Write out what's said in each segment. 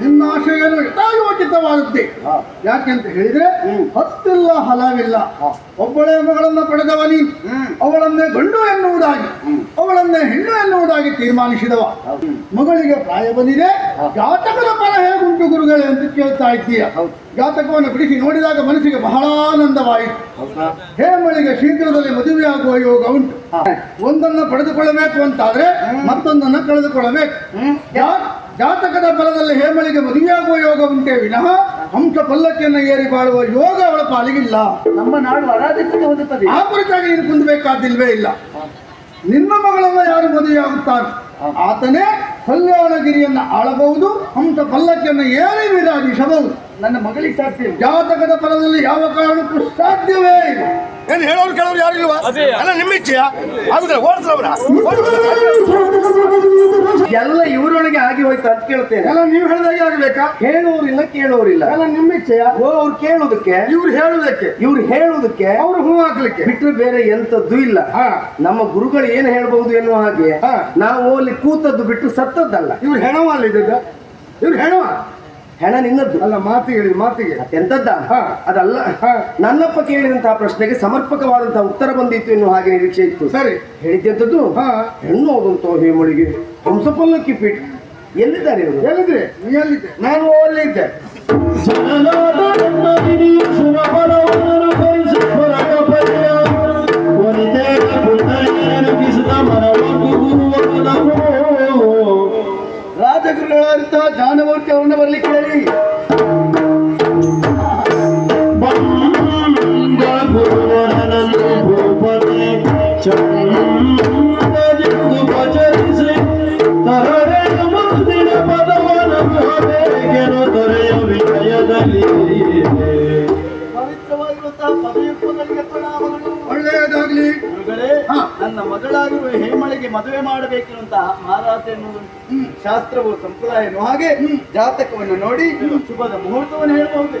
ನಿನ್ನ ಆಶಯಗಳು ಯಥಾಯೋಚಿತವಾಗುತ್ತೆ ಯಾಕೆ ಯಾಕೆಂತ ಹೇಳಿದ್ರೆ. ಹತ್ತಿಲ್ಲ ಹಲವಿಲ್ಲ ಒಬ್ಬಳೆ ಮಗಳನ್ನ ಪಡೆದವ ನೀನು. ಅವಳನ್ನೇ ಗಂಡು ಎನ್ನುವುದಾಗಿ. ಅವಳನ್ನೇ ಹೆಣ್ಣು ಎನ್ನುವುದಾಗಿ ತೀರ್ಮಾನಿಸಿದವ ಮಗಳಿಗೆ ಪ್ರಾಯ ಬಂದಿದೆ. ಜಾತಕದ ಫಲ ಹೇಗುಂಟು ಗುರುಗಳೇ ಅಂತ ಕೇಳ್ತಾ ಇದ್ದೀಯ. ಜಾತಕವನ್ನು ಬಿಡಿಸಿ ನೋಡಿದಾಗ ಮನಸ್ಸಿಗೆ ಬಹಳ ಆನಂದವಾಯಿತು? ಹೇಮಳಿಗೆ ಶೀಘ್ರದಲ್ಲಿ ಮದುವೆಯಾಗುವ ಯೋಗ ಉಂಟು. ಒಂದನ್ನು ಪಡೆದುಕೊಳ್ಳಬೇಕು ಅಂತಾದ್ರೆ ಮತ್ತೊಂದನ್ನು ಕಳೆದುಕೊಳ್ಳಬೇಕು ಜಾತಕದ ಫಲದಲ್ಲಿ ಹೇಮಳಿಗೆ ಮದುವೆಯಾಗುವ ಯೋಗ ಉಂಟೆ ವಿನಃ ಹಂಸ ಪಲ್ಲಕ್ಕಿಯನ್ನು ಏರಿ ಬಾಳುವ ಯೋಗ ಅವಳ ಪಾಲಿಗಿಲ್ಲ. ನಮ್ಮ ನಾಡು ಅರಾಜಕತೆ ಹೊಂದುತ್ತದೆ. ಆ ಕುರಿತಾಗಿ ನೀನು ಕುಂದಬೇಕಾದಿಲ್ವೇ ಇಲ್ಲ. ನಿನ್ನ ಮಗಳನ್ನ ಯಾರು ಮದುವೆಯಾಗುತ್ತಾರೆ? ಆತನೇ ಕಲ್ಯಾಣಗಿರಿಯನ್ನ ಆಳಬಹುದು ಹಂಸ ಪಲ್ಲಕ್ಕಿಯನ್ನು ಏರಿ ವಿರಾಜಿಸಬಹುದು. ನನ್ನ ಮಗಳಿಗೆ ಸಾಧ್ಯ. ಜಾತಕದ ಫಲದಲ್ಲಿ ಯಾವ ಕಾರಣಕ್ಕೂ ಸಾಧ್ಯವೇ ಇಲ್ಲ. ಏನು ಹೇಳೋರು ಕೇಳೋರು ಯಾರು ಇಲ್ವಾ? ಅಲ್ಲ ನಿಮ್ಮ ಇಚ್ಛೆಯ? ಆಗುದಿಲ್ಲ ಓಡಿಸ್ರವ್ರ ಎಲ್ಲ ಇವರೊಳಗೆ ಆಗಿ ಹೋಯ್ತು ಅಂತ ಕೇಳ್ತೇನೆ. ಅಲ್ಲ ನೀವು ಹೇಳಿದಾಗೆ ಆಗ್ಬೇಕಾ? ಹೇಳುವವರಿಲ್ಲ ಕೇಳುವವರಿಲ್ಲ ಎಲ್ಲ ನಿಮ್ಮ ಇಚ್ಛೆಯ? ಓ ಅವ್ರು ಕೇಳೋದಕ್ಕೆ? ಇವ್ರು ಹೇಳುವುದಕ್ಕೆ ಇವ್ರು ಹೇಳುವುದಕ್ಕೆ ಅವ್ರು ಹೂ ಹಾಕ್ಲಿಕ್ಕೆ. ಬಿಟ್ಟರೆ ಬೇರೆ ಎಂತದ್ದು ಇಲ್ಲ. ಹಾ. ನಮ್ಮ ಗುರುಗಳು ಏನು ಹೇಳ್ಬಹುದು ಎನ್ನುವ ಹಾಗೆ ಹಾ. ನಾವು ಅಲ್ಲಿ ಕೂತದ್ದು ಬಿಟ್ಟು ಸತ್ತದ್ದಲ್ಲ. ಇವ್ರು ಹೆಣವ ಅಲ್ಲಿದ್ದ ಇವ್ರು ಹೆಣವ? ಹೆಣ ನಿನ್ನದ್ದು ಅಲ್ಲ ಮಾತಿಗೆ ಹೇಳಿದ ಮಾತಿಗೆ. ಎಂತದ್ದ ಹಾ. ಅದಲ್ಲ ಹಾ. ನನ್ನಪ್ಪ ಕೇಳಿದಂತಹ ಪ್ರಶ್ನೆಗೆ ಸಮರ್ಪಕವಾದಂತಹ ಉತ್ತರ ಬಂದಿತ್ತು ಎನ್ನುವ ಹಾಗೆ ನಿರೀಕ್ಷೆ ಇತ್ತು. ಸರಿ. ಹೇಳಿದ್ದೆಂಥದ್ದು ಹಾ. ಹೆಣ್ಣು ಹೋದಂತ ಹೇಮಳಿಗೆ ಹಂಸಪಲ್ಲಕ್ಕಿ ಪೀಠ ಎಲ್ಲಿದ್ದಾರೆ ಇವರು? ಎಲ್ಲಿದ್ರೆ ನೀ ಎಲ್ಲಿದ್ದೆ? ನಾನು ಅಲ್ಲೇ ಇದ್ದೆ. ರಾಜಗುರುಗಳಂತ ಮದುವೆ ಮಾಡಬೇಕಿರುವಂತಹ ಮಹಾರಾಜ ಎನ್ನುವುದು ಶಾಸ್ತ್ರವು ಸಂಪ್ರದಾಯನು ಹಾಗೆ ಜಾತಕವನ್ನು ನೋಡಿ ಶುಭದ ಮುಹೂರ್ತವನ್ನು ಹೇಳಬಹುದು.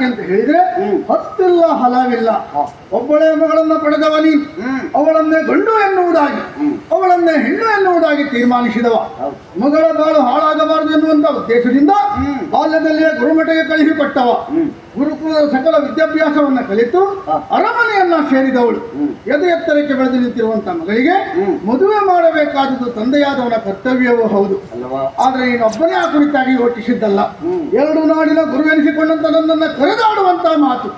ಯಾಕೆಂತ ಹೇಳಿದ್ರೆ, ಹತ್ತಿಲ್ಲ, ಹಲವಿಲ್ಲ. ಒಬ್ಬಳೇ ಮಗಳನ್ನ ಪಡೆದವ ನೀ. ಅವಳನ್ನೇ ಗಂಡು ಎನ್ನುವುದಾಗಿ. ಅವಳನ್ನೇ ಹೆಣ್ಣು ಎನ್ನುವುದಾಗಿ ತೀರ್ಮಾನಿಸಿದವ ಮಗಳ ಬಾಳು ಹಾಳಾಗಬಾರದು ಎನ್ನುವಂತ ಉದ್ದೇಶದಿಂದ. ಬಾಲ್ಯದಲ್ಲಿಯೇ ಗುರುಮಠಗೆ ಕಳಿಸಿಕೊಟ್ಟವ ಹ್ಮ್. ಗುರುಕುಲದ ಸಕಲ ವಿದ್ಯಾಭ್ಯಾಸವನ್ನ ಕಲಿತು ಅರಮನೆಯನ್ನ ಸೇರಿದವಳು. ಎದೆ ಎತ್ತರಕ್ಕೆ ಬೆಳೆದು ನಿಂತಿರುವಂತ ಮಗಳಿಗೆ ಮದುವೆ ಮಾಡಬೇಕಾದದ್ದು ತಂದೆಯಾದವನ ಕರ್ತವ್ಯವೂ ಹೌದು. ಆದ್ರೆ ಆದ್ರೆ ಇನ್ನೊಬ್ಬನೇ ಆ ಕುರಿತಾಗಿ ಯೋಚಿಸಿದ್ದಲ್ಲ. ಎರಡು ನಾಡಿನ ಗುರುವೆನಿಸಿಕೊಂಡಂತ ನನ್ನನ್ನ ಕರೆದಾಡುವಂತ ಮಾತು.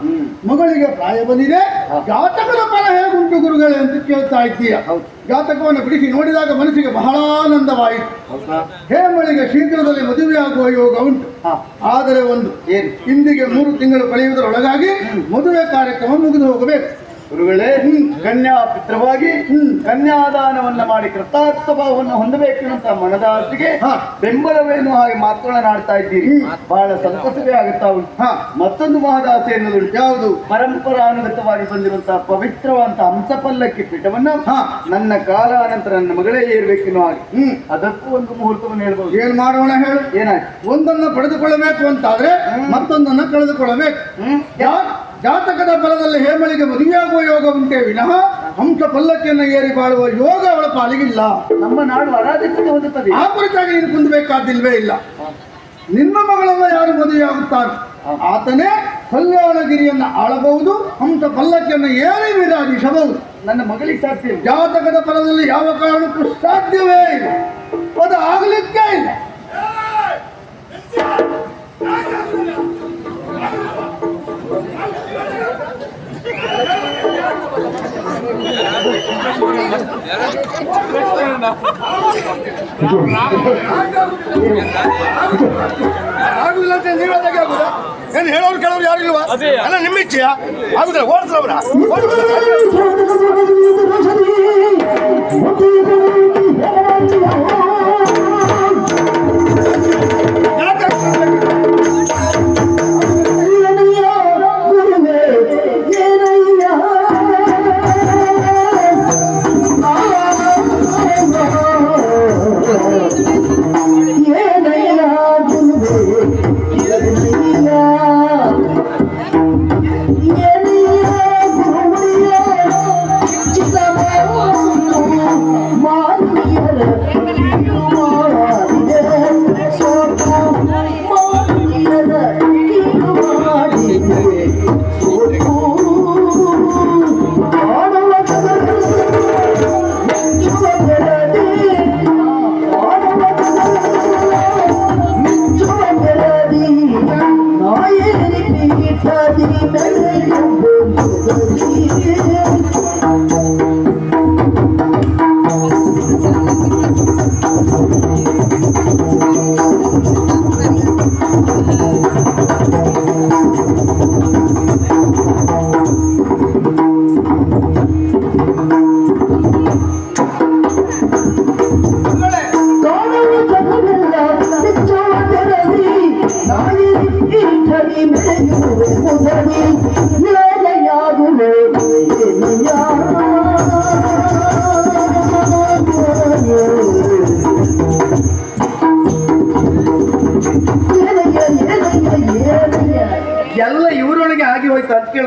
ಮಗಳಿಗೆ ಪ್ರಾಯ ಬಂದಿದೆ ಜಾತಕದ ಫಲ ಹೇಗುಂಟು ಗುರುಗಳೇ ಅಂತ ಕೇಳ್ತಾ ಇದ್ದೀಯ? ಜಾತಕವನ್ನು ಬಿಡಿಸಿ ನೋಡಿದಾಗ ಮನಸ್ಸಿಗೆ ಬಹಳ ಆನಂದವಾಯಿತು. ಹೇಮಳಿಗೆ ಶೀಘ್ರದಲ್ಲಿ ಮದುವೆಯಾಗುವ ಯೋಗ ಉಂಟು. ಆದರೆ ಒಂದು ಏನು? ಇಂದಿಗೆ ಮೂರು ತಿಂಗಳು ಕಳೆಯುವುದರೊಳಗಾಗಿ ಮದುವೆ ಕಾರ್ಯಕ್ರಮ ಮುಗಿದು ಹೋಗಬೇಕು. ಗುರುಗಳೇ ಕನ್ಯಾ ಪಿತ್ರವಾಗಿ ಕನ್ಯಾದಾನವನ್ನ ಮಾಡಿ ಕೃತಾರ್ಥ ಭಾವವನ್ನು ಹೊಂದಬೇಕು ಅಂತ ಮನದಾಸಿಗೆ ಹಾ. ಬೆಂಬಲವೇನು ಹಾಗೆ ಮಾತನಾಡ್ತಾ ಇದ್ದೀರಿ? ಬಹಳ ಸಂತಸವೇ ಆಗುತ್ತಾ ಉಂಟು. ಹಾ. ಮತ್ತೊಂದು ಮಹದಾಸೆ ಎನ್ನುವುದು ಯಾವುದು? ಪರಂಪರಾನುಗತವಾಗಿ ಬಂದಿರುವಂತಹ ಪವಿತ್ರವಂತ ಹಂಸಪಲ್ಲಕ್ಕಿ ಪೀಠವನ್ನ ನನ್ನ ನನ್ನ ಕಾಲಾನಂತರ ನನ್ನ ಮಗಳೇ ಏರ್ಬೇಕೆನ್ನುವ ಹಾಗೆ. ಹ್ಮ್ ಅದಕ್ಕೂ ಒಂದು ಮುಹೂರ್ತವನ್ನು ಹೇಳ್ಬೋದು. ಏನ್ ಮಾಡೋಣ ಹೇಳು? ಏನಾಯ್ತು? ಒಂದನ್ನ ಪಡೆದುಕೊಳ್ಳಬೇಕು ಅಂತಾದ್ರೆ ಮತ್ತೊಂದನ್ನ ಕಳೆದುಕೊಳ್ಳಬೇಕು. ಹ್ಮ್. ಜಾ- ಜಾತಕದ ಫಲದಲ್ಲಿ ಹೇಮಳಿಗೆ ಮದುವೆಯಾಗುವ ಯೋಗ ಉಂಟೆ ವಿನಃ ಹಂಸ ಪಲ್ಲಕ್ಕಿಯನ್ನು ಏರಿ ಬಾಳುವ ಯೋಗ ಅವಳ ಪಾಲಿಗಿಲ್ಲ. ನಮ್ಮ ನಾಡು ಅರಾಜಕತೆ ಹೊಂದುತ್ತದೆ. ಆ ಕುರಿತಾಗಿ ನೀನು ಕುಂದಬೇಕಾದಿಲ್ವೇ ಇಲ್ಲ. ನಿನ್ನ ಮಗಳನ್ನ ಯಾರು ಮದುವೆಯಾಗುತ್ತಾರೆ? ಆತನೇ ಕಲ್ಯಾಣಗಿರಿಯನ್ನು ಆಳಬಹುದು ಹಂಸ ಪಲ್ಲಕ್ಕಿಯನ್ನು ಏರಿ ವಿರಾಜಿಸಬಹುದು. ನನ್ನ ಮಗಳಿಗೆ ಸಾಧ್ಯ. ಜಾತಕದ ಫಲದಲ್ಲಿ ಯಾವ ಕಾರಣಕ್ಕೂ ಸಾಧ್ಯವೇ ಇಲ್ಲ. ಅದು ಆಗಲಿಕ್ಕೆ ಇಲ್ಲ. ಆಗುದಿಲ್ಲ ಅಂತ ನೀವು ಹೇಳಿದಾಗೆ ಆಗುದಾ? ಏನು ಹೇಳೋರು ಕೇಳೋರು ಯಾರು ಇಲ್ವಾ? ಅಲ್ಲ ನಿಮ್ಮ ಇಚ್ಛೆಯ? ಆಗುದಿಲ್ಲ ಓಡಿಸ್ರವ್ರ.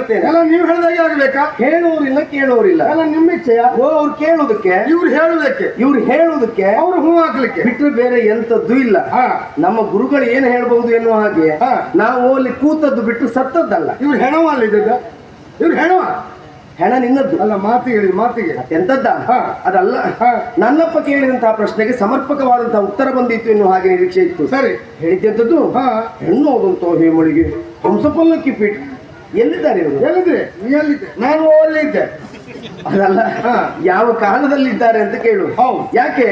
ಕೇಳ್ತೇನೆ ಎಲ್ಲ ನೀವು ಹೇಳಿದಾಗೆ ಆಗಬೇಕಾ? ಹೇಳುವರಿಲ್ಲ ಕೇಳುವರಿಲ್ಲ ಎಲ್ಲ ನಿಮ್ಮ ಇಚ್ಛೆಯ? ಓ ಅವ್ರು ಕೇಳೋದಕ್ಕೆ? ಇವ್ರು ಹೇಳುವುದಕ್ಕೆ ಇವ್ರು ಹೇಳುವುದಕ್ಕೆ ಅವ್ರು ಹೂ ಹಾಕ್ಲಿಕ್ಕೆ. ಬಿಟ್ಟರೆ ಬೇರೆ ಎಂತದ್ದು ಇಲ್ಲ. ಹಾ. ನಮ್ಮ ಗುರುಗಳು ಏನು ಹೇಳ್ಬಹುದು ಎನ್ನುವ ಹಾಗೆ ಹಾ. ನಾವು ಅಲ್ಲಿ ಕೂತದ್ದು ಬಿಟ್ಟು ಸತ್ತದ್ದಲ್ಲ. ಇವ್ರು ಹೆಣವ ಅಲ್ಲಿದ್ದ ಇವ್ರು ಹೆಣವ? ಹೆಣ ನಿನ್ನದ್ದು. ಅಲ್ಲ ಮಾತಿಗೆ ಹೇಳಿದ ಮಾತಿಗೆ ಎಂತದ್ದ. ಅದಲ್ಲ. ಹಾ. ನನ್ನಪ್ಪ ಕೇಳಿದಂತಹ ಪ್ರಶ್ನೆಗೆ ಸಮರ್ಪಕವಾದಂತಹ ಉತ್ತರ ಬಂದಿತ್ತು ಎನ್ನುವ ಹಾಗೆ ನಿರೀಕ್ಷೆ ಇತ್ತು. ಸರಿ. ಹೇಳಿದ್ದದ್ದು ಹಾ. ಹೆಣ್ಣು ಹೋದಂತೋ ಹೇಮಳಿಗೆ ಹಂಸಪಲ್ಲಕ್ಕಿ ಪೀಠ. ಎಲ್ಲಿದ್ದಾರೆ ಇವರು? ಎಲ್ಲಿದ್ರೆ ನೀ ಎಲ್ಲಿದ್ದೆ? ನಾನು ಅಲ್ಲಿದ್ದೆ. ಅದಲ್ಲ ಹಾ. ಯಾವ ಕಾಲದಲ್ಲಿ ಇದ್ದಾರೆ ಅಂತ ಕೇಳು ಹೌದು. ಯಾಕೆ.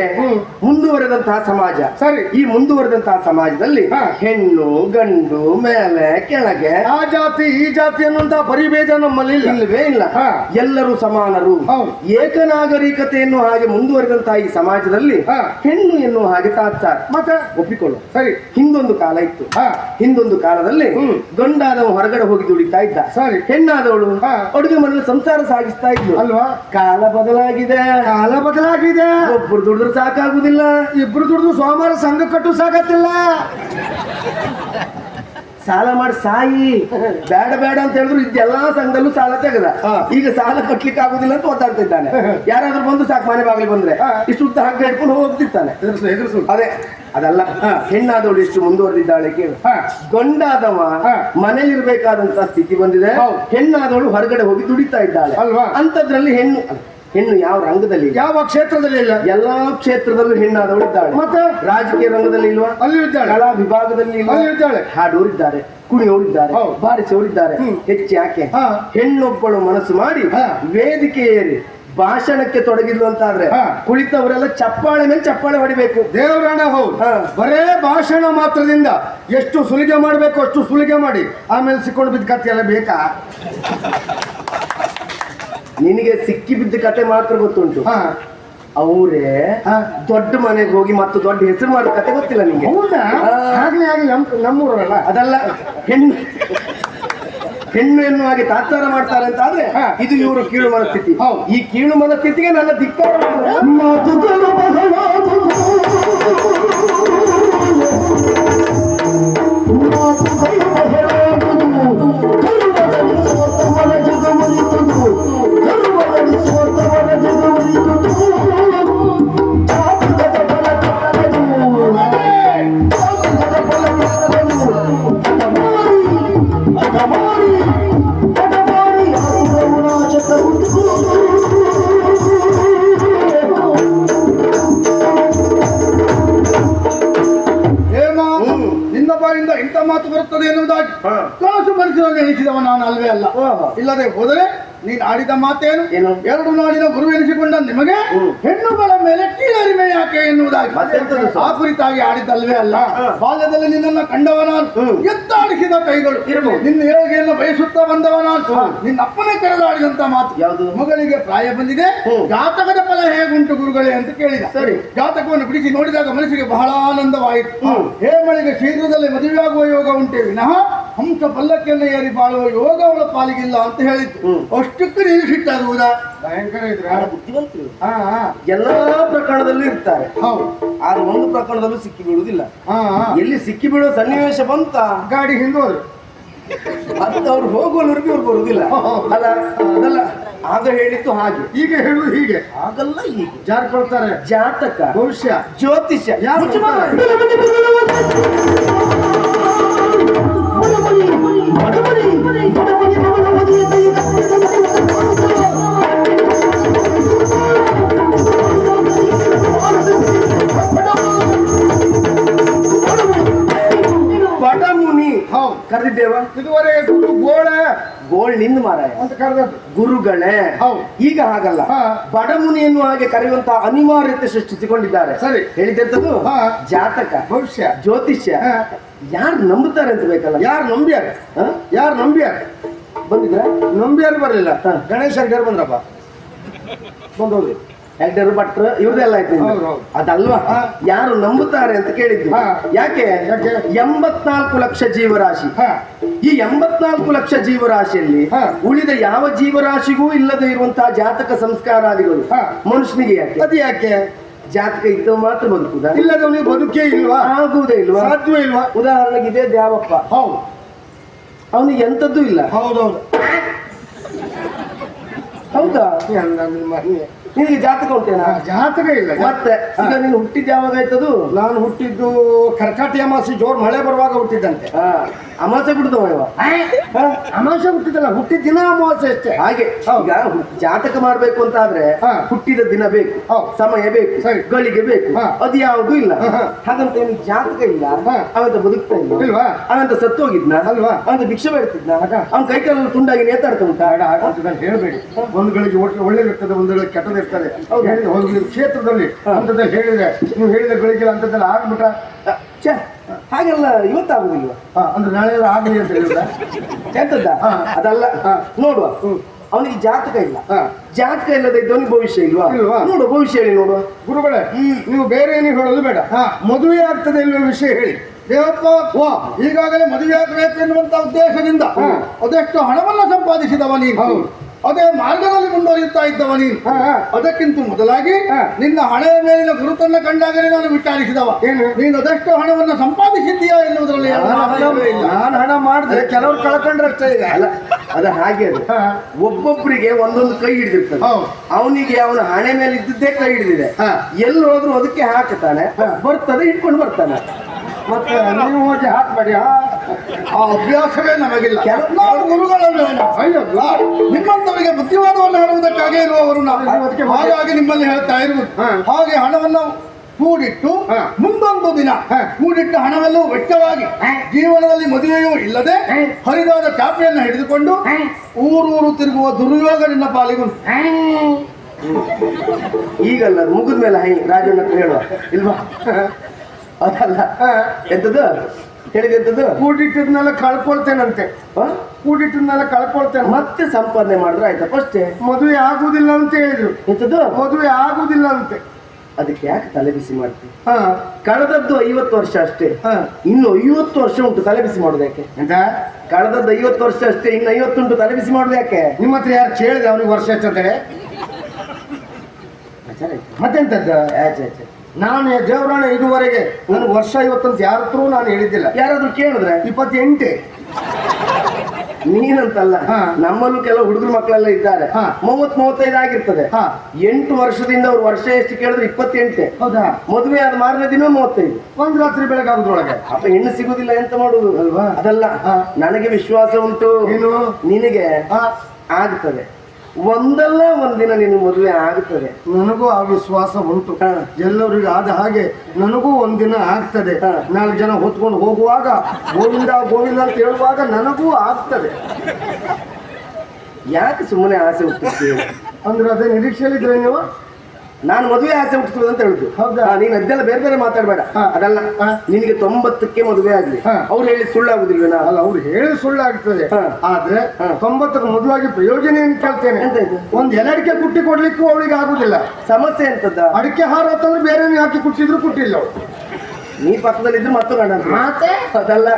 ಮುಂದುವರೆದಂತಹ ಸಮಾಜ ಸರಿ. ಈ ಮುಂದುವರೆದಂತಹ ಸಮಾಜದಲ್ಲಿ. ಹೆಣ್ಣು ಗಂಡು ಮೇಲೆ ಕೆಳಗೆ ಆ ಜಾತಿ ಈ ಜಾತಿ ಅನ್ನುವಂತಹ ಪರಿಭೇದ ನಮ್ಮಲ್ಲಿ ಇಲ್ಲ ಇಲ್ಲವೇ ಇಲ್ಲ. ಎಲ್ಲರೂ ಸಮಾನರು ಏಕನಾಗರಿಕತೆಯನ್ನು ಹಾಗೆ ಮುಂದುವರೆದಂತಹ ಈ ಸಮಾಜದಲ್ಲಿ. ಹೆಣ್ಣು ಎನ್ನುವ ಹಾಗೆ ತಾತ್ಸಾರ ಮತ್ತೆ ಒಪ್ಪಿಕೊಳ್ಳು ಸರಿ ಹಿಂದೊಂದು ಕಾಲ ಇತ್ತು ಹಾ ಹಿಂದೊಂದು ಕಾಲದಲ್ಲಿ. ಗಂಡಾದವ ಹೊರಗಡೆ ಹೋಗಿ ದುಡಿತಾ ಇದ್ದ ಸರಿ. ಹೆಣ್ಣಾದವಳು. ಅಡುಗೆ ಮನೆಯಲ್ಲಿ ಸಂಸಾರ ಸಾಗಿಸ್ತಾ ಇದ್ಲು ಅಲ್ವಾ? ಕಾಲ ಬದಲಾಗಿದೆ. ಕಾಲ ಬದಲಾಗಿದೆ. ಒಬ್ರು ದುಡಿದ್ರು ಸಾಕಾಗುದಿಲ್ಲ. ಇಬ್ರು ದುಡಿದ್ರು ಸೋಮವಾರ ಸಂಘ ಕಟ್ಟು ಸಾಕತ್ತಿಲ್ಲ. ಸಾಲ ಮಾಡಿ ಸಾಯಿ. ಬೇಡ ಬೇಡ ಅಂತ ಹೇಳಿದ್ರು ಇದೆಲ್ಲಾ ಸಂಘದಲ್ಲೂ ಸಾಲ ತೆಗೆದ. ಈಗ ಸಾಲ ಕಟ್ಲಿಕ್ಕೆ ಆಗುದಿಲ್ಲ ಅಂತ ಓದಾಡ್ತಿದ್ದಾನೆ ಯಾರಾದ್ರೂ ಬಂದು ಸಾಕು ಮನೆ ಬಾಗಿಲು ಬಂದ್ರೆ. ಇಷ್ಟು ಉದ್ದ ಹಗ್ಗ ಹಿಡ್ಕೊಂಡು ಹೋಗ್ತಿರ್ತಾನೆ. ಅದೇ ಅದಲ್ಲ. ಹೆಣ್ಣಾದವಳು ಇಷ್ಟು ಮುಂದುವರೆದಿದ್ದಾಳೆ ಕೇಳು. ಗೊಂಡಾದವ. ಮನೇಲಿರ್ಬೇಕಾದಂತ ಸ್ಥಿತಿ ಬಂದಿದೆ. ಹೆಣ್ಣಾದವಳು ಹೊರಗಡೆ ಹೋಗಿ ದುಡಿತಾ ಇದ್ದಾಳೆ. ಅಲ್ವಾ? ಅಂತದ್ರಲ್ಲಿ ಹೆಣ್ಣು ಹೆಣ್ಣು ಯಾವ ರಂಗದಲ್ಲಿ ಯಾವ ಕ್ಷೇತ್ರದಲ್ಲಿ ಇಲ್ಲ ಎಲ್ಲಾ ಕ್ಷೇತ್ರದಲ್ಲೂ ಹೆಣ್ಣಾದವಳು ಇದ್ದಾಳೆ ಮತ್ತೆ? ರಾಜಕೀಯ ರಂಗದಲ್ಲಿ ಇಲ್ವಾ ಅಲ್ಲಿ ಇದ್ದಾಳೆ ಕಲಾ ವಿಭಾಗದಲ್ಲಿ ಇಲ್ವಾ? ಅಲ್ಲಿ ಇದ್ದಾಳೆ. ಹಾಡೋರಿದ್ದಾರೆ ಕುಣಿಯೋರಿದ್ದಾರೆ ಹೌದು. ಬಾರಿಸೋರಿದ್ದಾರೆ ಹೆಚ್ಚು ಯಾಕೆ ಹಾ. ಹೆಣ್ಣೊಬ್ಬಳು ಮನಸ್ಸು ಮಾಡಿ. ವೇದಿಕೆ ಏರಿ ಭಾಷಣಕ್ಕೆ ತೊಡಗಿದ್ಲು ಅಂತ ಆದ್ರೆ ಕುಳಿತವರೆಲ್ಲ ಚಪ್ಪಾಳೆ ಮೇಲೆ ಚಪ್ಪಾಳೆ ಹೊಡಿಬೇಕು ದೇವರಾಣ ಹೌದು ಹಾ. ಬರೇ ಭಾಷಣ ಮಾತ್ರದಿಂದ ಎಷ್ಟು ಸುಲಿಗೆ ಮಾಡಬೇಕು ಅಷ್ಟು ಸುಲಿಗೆ ಮಾಡಿ ಆಮೇಲೆ ಸಿಕ್ಕೊಂಡು ಬಿದ್ದ ಕತ್ತಿ ಎಲ್ಲ ಬೇಕಾ ನಿನಗೆ ಸಿಕ್ಕಿ ಬಿದ್ದ ಕತೆ ಮಾತ್ರ ಗೊತ್ತುಂಟು. ಅವರೇ. ದೊಡ್ಡ ಮನೆಗೆ ಹೋಗಿ ಮತ್ತು ದೊಡ್ಡ ಹೆಸರು ಮಾಡೋ ಕತೆ ಗೊತ್ತಿಲ್ಲ ನಿಮಗೆ ಹೌದಾ? ಹಾಗೆ ಆಗ್ಲಿ ಆಗ್ಲಿ ನಮ್ ನಮ್ಮೂರಲ್ಲ? ಅದಲ್ಲ ಹೆಣ್ಣು. ಹೆಣ್ಣು ಎನ್ನುವ ಹಾಗೆ ತಾತ್ಸಾರ ಮಾಡ್ತಾರೆ ಅಂತ ಆದ್ರೆ ಇದು ಇವರು ಕೀಳು ಮನಸ್ಥಿತಿ. ಈ ಕೀಳು ಮನಸ್ಥಿತಿಗೆ ನನ್ನ ಧಿಕ್ಕಾರ ಕನಸು ಮನಸ್ಸಿನಲ್ಲಿ ಎಣಿಸಿದವ ನಾನು ಅಲ್ವೇ ಅಲ್ಲ. ಇಲ್ಲದೆ ಹೋದರೆ ನೀನು ಆಡಿದ ಮಾತೇನು ಏನು? ಎರಡು ನಾಡಿನ ಗುರು ಎನಿಸಿಕೊಂಡ ನಿಮಗೆ ಹೆಣ್ಣುಗಳ ಮೇಲೆ ಕೀಳರಿಮೆ ಯಾಕೆ ಎನ್ನುವುದಾಗಿ? ಆ ಕುರಿತಾಗಿ ಆಡಿದ್ದಲ್ವೇ ಅಲ್ಲ ಬಾಲ್ಯದಲ್ಲಿ ನಿನ್ನನ್ನ ಕಂಡವ ನಾನು. ಎತ್ತಾಡಿಸಿದ ಕೈಗಳು. ನಿನ್ನ ಏಳಿಗೆಯನ್ನು ಬಯಸುತ್ತಾ ಬಂದವ ನಾನು ನಿನ್ನ ಅಪ್ಪನೇ ಕರೆದಾಡಿದಂತ ಮಾತು ಯಾವುದು? ಮಗಳಿಗೆ ಪ್ರಾಯ ಬಂದಿದೆ ಜಾತಕದ ಫಲ ಹೇಗುಂಟು ಗುರುಗಳೇ ಅಂತ ಕೇಳಿದ ಸರಿ. ಜಾತಕವನ್ನು ಬಿಡಿಸಿ ನೋಡಿದಾಗ ಮನಸ್ಸಿಗೆ ಬಹಳ ಆನಂದವಾಯಿತು ಹ್ಮ್. ಹೇಮಳಿಗೆ ಶೀಘ್ರದಲ್ಲಿ ಮದುವೆಯಾಗುವ ಯೋಗ ಉಂಟೆ ವಿನಃ ಹಂಸ ಪಲ್ಲಕ್ಕಿಯನ್ನು ಏರಿ ಬಾಳುವ ಯೋಗ ಅವಳ ಪಾಲಿಗಿಲ್ಲ ಅಂತ ಹೇಳಿದ್ದು. ಅಷ್ಟಕ್ಕೆ ನೀನು ಸಿಟ್ಟಾಗುವುದಾ ಭಯಂಕರ ಇದ್ರೆ. ಬುದ್ಧಿವಂತರು? ಹಾ ಹಾ. ಎಲ್ಲಾ ಪ್ರಕರಣದಲ್ಲೂ ಇರ್ತಾರೆ. ಹೌದು. ಆದ್ರೆ ಒಂದು ಪ್ರಕರಣದಲ್ಲೂ ಸಿಕ್ಕಿ ಬೀಳುವುದಿಲ್ಲ. ಹಾ ಎಲ್ಲಿ ಸಿಕ್ಕಿ ಬೀಳುವ ಸನ್ನಿವೇಶ ಬಂತ? ಗಾಡಿ ಹಿಂದೋದ್ರು ಅಂತ ಅವ್ರು ಹೋಗುವವರೆಗೂ ಇವ್ರು ಬರುವುದಿಲ್ಲ. ಅಲ್ಲ ಅದಲ್ಲ ಆಗ ಹೇಳಿತ್ತು ಹಾಗೆ. ಈಗ ಹೇಳುದು ಹೀಗೆ. ಆಗಲ್ಲ ಹೀಗೆ. ಜಾರ್ಕೊಳ್ತಾರೆ ಜಾತಕ. ಭವಿಷ್ಯ. ಜ್ಯೋತಿಷ್ಯ. ಯಾರು ಕರೆದಿದ್ದೇವ? ಇದುವರೆಗೆ ಗುರು ಗೋಳ. ಗೋಳ್ನಿಂದ ಮಾರಾಯ. ಅಂತ ಕರೆದದ್ದು. ಗುರುಗಳೇ. ಹೌದು. ಈಗ ಹಾಗಲ್ಲ. ಬಡಮುನಿ ಎನ್ನುವ ಹಾಗೆ ಕರೆಯುವಂತ ಅನಿವಾರ್ಯತೆ ಸೃಷ್ಟಿಸಿಕೊಂಡಿದ್ದಾರೆ. ಸರಿ. ಹೇಳಿದ್ದದ್ದು ಹಾ. ಜಾತಕ. ಭವಿಷ್ಯ. ಜ್ಯೋತಿಷ್ಯ. ಯಾರು ನಂಬುತ್ತಾರೆ ಅಂತ ಬೇಕಲ್ಲ ಯಾರು ನಂಬ್ಯಾರ ಹಾ? ಯಾರು ನಂಬ್ಯಾರ ಬಂದಿದ್ರೆ ನಂಬ್ಯಾರು ಬರಲಿಲ್ಲ ಗಣೇಶ್ ಗಣೇಶ ಬಂದ್ರಪ್ಪ ಬಂದೋದ್ರಿ ಹೆಗ್ಡರ್ ಭಟ್ರು ಇವ್ರದೆಲ್ಲ ಆಯ್ತು. ಅದಲ್ವಾ. ಯಾರು ನಂಬುತ್ತಾರೆ ಅಂತ ಕೇಳಿದ್ವಿ ಹಾ. ಯಾಕೆ? ಎಂಬತ್ನಾಲ್ಕು ಲಕ್ಷ ಜೀವರಾಶಿ. ಈ ಎಂಬತ್ನಾಲ್ಕು ಲಕ್ಷ ಜೀವರಾಶಿಯಲ್ಲಿ. ಉಳಿದ ಯಾವ ಜೀವರಾಶಿಗೂ ಇಲ್ಲದೆ ಇರುವಂತಹ ಜಾತಕ ಸಂಸ್ಕಾರಾದಿಗಳು. ಮನುಷ್ಯನಿಗೆ ಯಾಕೆ ಅದು ಯಾಕೆ ಜಾತಕ ಇತ್ತು ಮಾತ್ರ ಬದುಕುದ ಇಲ್ಲದವನಿಗೆ ಬದುಕೇ ಇಲ್ವಾ? ಆಗುವುದೇ ಇಲ್ವಾ? ಸಾಧ್ಯವೇ ಇಲ್ವಾ? ಉದಾಹರಣೆಗೆ ಇದೇ ದ್ಯಾವಪ್ಪ. ಹೌದು. ಅವನಿಗೆ ಎಂತದ್ದು ಇಲ್ಲ. ಹೌದೌದು. ಹೌದಾ? ನಿನಗೆ ಜಾತಕ ಉಂಟೇನಾ? ಜಾತಕ ಇಲ್ಲ ಮತ್ತೆ ಈಗ ನೀನು ಹುಟ್ಟಿದ ಯಾವಾಗ ಆಯ್ತದು? ನಾನು ಹುಟ್ಟಿದ್ದು ಕರ್ಕಾಟಿಯ ಮಾಸಿ ಜೋರ್ ಮಳೆ ಬರುವಾಗ ಹುಟ್ಟಿದ್ದಂತೆ. ಹಾ, ಅಮಾಸೆ ಬಿಡ್ತವ ಇವ ಅಮಾಸೆ ಹುಟ್ಟಿದ್ದಲ್ಲ ಹುಟ್ಟಿದ ದಿನ ಅಮಾವಾಸ್ಯೆ ಅಷ್ಟೇ ಹಾಗೆ ಈಗ ಜಾತಕ ಮಾಡ್ಬೇಕು ಅಂತ ಆದ್ರೆ ಹುಟ್ಟಿದ ದಿನ ಬೇಕು. ಸಮಯ ಬೇಕು. ಗಳಿಗೆ ಬೇಕು. ಅದು ಯಾವುದು ಇಲ್ಲ. ಹಾಗಂತ ಏನು ಜಾತಕ ಇಲ್ಲ. ಅವಂತ ಬದುಕ್ತಾ ಇಲ್ಲ ಇಲ್ವಾ? ಅವಂತ ಸತ್ತು ಹೋಗಿದ್ನ ಅಲ್ವಾ? ಅವಂತ ಭಿಕ್ಷೆ ಬೇಡ್ತಿದ್ನ? ಅವ್ನ ಕೈ ಕಾಲಲ್ಲಿ ತುಂಡಾಗಿ ನೇತಾಡ್ತಾ ಉಂಟ ಹೇಳಬೇಡಿ ಒಂದು ಗಳಿಗೆ ಒಳ್ಳೆ ಒಳ್ಳೇದಿರ್ತದೆ ಒಂದು ಗಳಿಗೆ ಕೆಟ್ಟದಿರ್ತದೆ ಇರ್ತದೆ ಒಂದು ಕ್ಷೇತ್ರದಲ್ಲಿ ಅಂತದ್ದು ಹೇಳಿದ್ರೆ ನೀವು ಹೇಳಿದ ಗಳಿಗೆ ಅಂತದ್ದೆಲ್ಲ ಆಗ್ಬಿಟ್ಟ ಛೆ, ಹಾಗೆಲ್ಲ ಇವತ್ತಾಗುದಿಲ್ವ? ಅಂದ್ರೆ ನಾಳೆ ಆಗಲಿ ಅಂತ ಹೇಳಿದ ಎಂತದ್ದ. ಅದಲ್ಲ. ನೋಡುವ. ಅವನಿಗೆ ಜಾತಕ ಇಲ್ಲ. ಜಾತಕ ಇಲ್ಲದೆ ಇದ್ದವನಿಗೆ ಭವಿಷ್ಯ ಇಲ್ವಾ? ನೋಡು ಭವಿಷ್ಯ ಹೇಳಿ ನೋಡುವ. ಗುರುಗಳೇ ನೀವು ಬೇರೆ ಏನು ಹೇಳೋದು ಬೇಡ. ಮದುವೆ ಆಗ್ತದೆ ಇಲ್ವ ವಿಷಯ ಹೇಳಿ. ದೇವತ್ವ ಈಗಾಗಲೇ ಮದುವೆ ಆಗಬೇಕು ಎನ್ನುವಂತ ಉದ್ದೇಶದಿಂದ ಅದೆಷ್ಟು ಹಣವನ್ನು ಸಂಪಾದಿಸಿದವ ನೀನು? ಅದೇ ಮಾರ್ಗದಲ್ಲಿ ಮುಂದುವರಿಯುತ್ತಾ ಇದ್ದವ ನೀನು. ಅದಕ್ಕಿಂತ ಮೊದಲಾಗಿ ನಿನ್ನ ಹಣೆಯ ಮೇಲಿನ ಗುರುತನ್ನು ಕಂಡಾಗಲೇ ನಾನು ವಿಚಾರಿಸಿದವ? ನೀನು ಅದೆಷ್ಟು ಹಣವನ್ನು ಸಂಪಾದಿಸಿದ್ದೀಯಾ ಎನ್ನುವುದರಲ್ಲಿ. ನಾನು ಹಣ ಮಾಡಿದ್ರೆ ಕೆಲವರು ಕಳ್ಕೊಂಡ್ರೆ ಅಷ್ಟೇ ಅಲ್ಲ ಅದ ಹಾಗೆ ಅದು. ಹಾ. ಒಬ್ಬೊಬ್ಬರಿಗೆ ಒಂದೊಂದು ಕೈ ಹಿಡಿದಿರ್ತದೆ. ಅವನಿಗೆ ಅವನ ಹಣೆ ಮೇಲೆ ಇದ್ದದ್ದೇ ಕೈ ಹಿಡಿದಿದೆ. ಹಾ. ಎಲ್ಲಿ ಹೋದ್ರು ಅದಕ್ಕೆ ಹಾಕ್ತಾನೆ ಬರ್ತದೆ ಇಟ್ಕೊಂಡು ಬರ್ತಾನೆ. ಮತ್ತೆ ನೀವು ಹೋಗಿ ಹಾಕ್ಬೇಡಿ. ಆ, ಆ ಅಭ್ಯಾಸವೇ ನಮಗಿಲ್ಲ. ಕೆಲವು ನಾವು. ಗುರುಗಳನ್ನು ನಿಮ್ಮಂತವರಿಗೆ ಬುದ್ಧಿವಾದವನ್ನು ಹೇಳುವುದಕ್ಕಾಗಿ ಇರುವವರು ನಾವು. ಅದಕ್ಕೆ ಹಾಗಾಗಿ ನಿಮ್ಮಲ್ಲಿ ಹೇಳ್ತಾ ಇರುವುದು. ಹಾಗೆ ಹಣವನ್ನು ಕೂಡಿಟ್ಟು ಮುಂದೊಂದು ದಿನ ಕೂಡಿಟ್ಟ ಹಣವೆಲ್ಲೂ ವೆಚ್ಚವಾಗಿ ಜೀವನದಲ್ಲಿ ಮದುವೆಯೂ ಇಲ್ಲದೆ ಹರಿದಾದ ಚಾಪೆಯನ್ನು ಹಿಡಿದುಕೊಂಡು ಊರೂರು ತಿರುಗುವ ದುರ್ಯೋಗ ನಿನ್ನ ಪಾಲಿಗುಂಟು ಈಗಲ್ಲ ಮುಗಿದ ಮೇಲೆ ಹೈ ರಾಜಣ್ಣ ಹೇಳುವ. ಇಲ್ವಾ? ಅದಲ್ಲ. ಎಂತದ್ದು? ಹೇಳಿದ ಎಂತದ್ದು ಕೂಡಿಟ್ಟಿದ್ನೆಲ್ಲ ಕಳ್ಕೊಳ್ತೇನಂತೆ? ಕೂಡಿಟ್ಟಿದ್ನೆಲ್ಲ ಕಳ್ಕೊಳ್ತೇನೆ ಮತ್ತೆ ಸಂಪಾದನೆ ಮಾಡಿದ್ರೆ ಆಯ್ತಾ ಫಸ್ಟೇ ಮದುವೆ ಆಗುದಿಲ್ಲ ಅಂತ ಹೇಳಿದ್ರು. ಎಂಥದ್ದು ಮದುವೆ ಆಗುದಿಲ್ಲ ಅಂತೆ. ಅದಕ್ಕೆ ಯಾಕೆ ತಲೆ ಬಿಸಿ ಮಾಡ್ತೀವಿ ಹಾ. ಕಳೆದದ್ದು ಐವತ್ತು ವರ್ಷ ಅಷ್ಟೇ. ಹಾ. ಇನ್ನು ಐವತ್ತು ವರ್ಷ ಉಂಟು ತಲೆಬಿಸಿ ಮಾಡೋದು ಯಾಕೆ? ಎಂತ? ಕಳೆದದ್ದು ಐವತ್ತು ವರ್ಷ ಅಷ್ಟೇ ಇನ್ನು ಐವತ್ತುಂಟು ಉಂಟು ಬಿಸಿ ಮಾಡೋದು ಯಾಕೆ? ನಿಮ್ಮ ಹತ್ರ ಯಾರು ಕೇಳಿದ್ರೆ ಅವ್ರಿಗೆ ವರ್ಷ ಎಷ್ಟಂತೇಳಿ. ಮತ್ತೆಂತದ್ದು? ಆಚೆ ಆಚೆ ನಾನು ದೇವರಾಣ ಇದುವರೆಗೆ ನನಗೆ ವರ್ಷ ಇವತ್ತಂತ ಯಾರ ಹತ್ರ ನಾನು ಹೇಳಿದ್ದಿಲ್ಲ ಯಾರಾದ್ರೂ ಕೇಳಿದ್ರೆ ಇಪ್ಪತ್ತೆಂಟೆ ನೀನಂತಲ್ಲ ಹಾ. ನಮ್ಮಲ್ಲೂ ಕೆಲವು ಹುಡುಗರು ಮಕ್ಕಳೆಲ್ಲ ಇದ್ದಾರೆ ಹಾ. ಮೂವತ್ ಮೂವತ್ತೈದು ಆಗಿರ್ತದೆ ಹಾ. ಎಂಟು ವರ್ಷದಿಂದ ಅವ್ರು ವರ್ಷ ಎಷ್ಟು ಕೇಳಿದ್ರೆ ಇಪ್ಪತ್ತೆಂಟೆ ಹೌದಾ ಮದುವೆ ಆದ ಮಾರನೇ ದಿನ ಮೂವತ್ತೈದು ಒಂದ್ ರಾತ್ರಿ ಬೆಳಗಾಗುದ್ರೊಳಗೆ ಅಪ್ಪ ಹೆಣ್ಣು ಸಿಗುದಿಲ್ಲ ಎಂತ ಮಾಡುದು ಅಲ್ವಾ? ಅದಲ್ಲ ಹಾ. ನನಗೆ ವಿಶ್ವಾಸ ಉಂಟು? ನಿನಗೆ. ಆಗ್ತದೆ ಒಂದಲ್ಲ ಒಂದಿನ ನಿನ್ನ ಮದುವೆ ಆಗುತ್ತದೆ ನನಗೂ ಆ ವಿಶ್ವಾಸ ಉಂಟು. ಎಲ್ಲರಿಗೂ ಆದ ಹಾಗೆ ನನಗೂ ಒಂದಿನ ಆಗ್ತದೆ. ನಾಲ್ಕು ಜನ ಹೊತ್ಕೊಂಡು ಹೋಗುವಾಗ ಗೋವಿಂದ ಗೋವಿಂದ ಅಂತ ಹೇಳುವಾಗ ನನಗೂ ಆಗ್ತದೆ. ಯಾಕೆ ಸುಮ್ಮನೆ ಆಸೆ ಹುಟ್ಟಿಸ್ತೀವಿ ಅಂದ್ರೆ ಅದೇ ನಿರೀಕ್ಷೆಯಲ್ಲಿದ್ರೆ ನೀವು? ನಾನು ಮದುವೆ ಆಸೆ ಹುಟ್ಟಿಸುವುದು ಅಂತ ಹೇಳುದು ಹೌದಾ? ನೀನು ಅದೆಲ್ಲ ಬೇರೆ ಬೇರೆ ಮಾತಾಡಬೇಡ. ಅದಲ್ಲ. ನಿನಗೆ ತೊಂಬತ್ತಕ್ಕೆ ಮದುವೆ ಆಗಲಿ ಹಾ. ಅವ್ರು ಹೇಳಿ ಸುಳ್ಳಾಗುದಿಲ್ವೇನಾ ಅಲ್ಲ ಅವ್ರು ಹೇಳಿ ಸುಳ್ಳಾಗ್ತದೆ. ಆದ್ರೆ ಹಾ. ತೊಂಬತ್ತಕ್ಕೆ ಮೊದಲಾಗಿ ಪ್ರಯೋಜನ ಏನ್ ಕೇಳ್ತೇನೆ ಒಂದು ಎಲಡಿಕೆ ಕುಟ್ಟಿ ಕೊಡ್ಲಿಕ್ಕೂ ಅವಳಿಗೆ ಆಗುದಿಲ್ಲ ಸಮಸ್ಯೆ ಎಂತದ ಅಡಿಕೆ ಹಾರ ಅಂತಂದ್ರೆ ಬೇರೆ ಹಾಕಿ ಕುಟ್ಟಿದ್ರು ಕುಟ್ಟಿಲ್ಲ ಅವ್ಳು. ನೀ ಪಕ್ಕದಲ್ಲಿ ಮತ್ತು ಗಂಡ ಅಂತ. ಮತ್ತೆ ಅದಲ್ಲ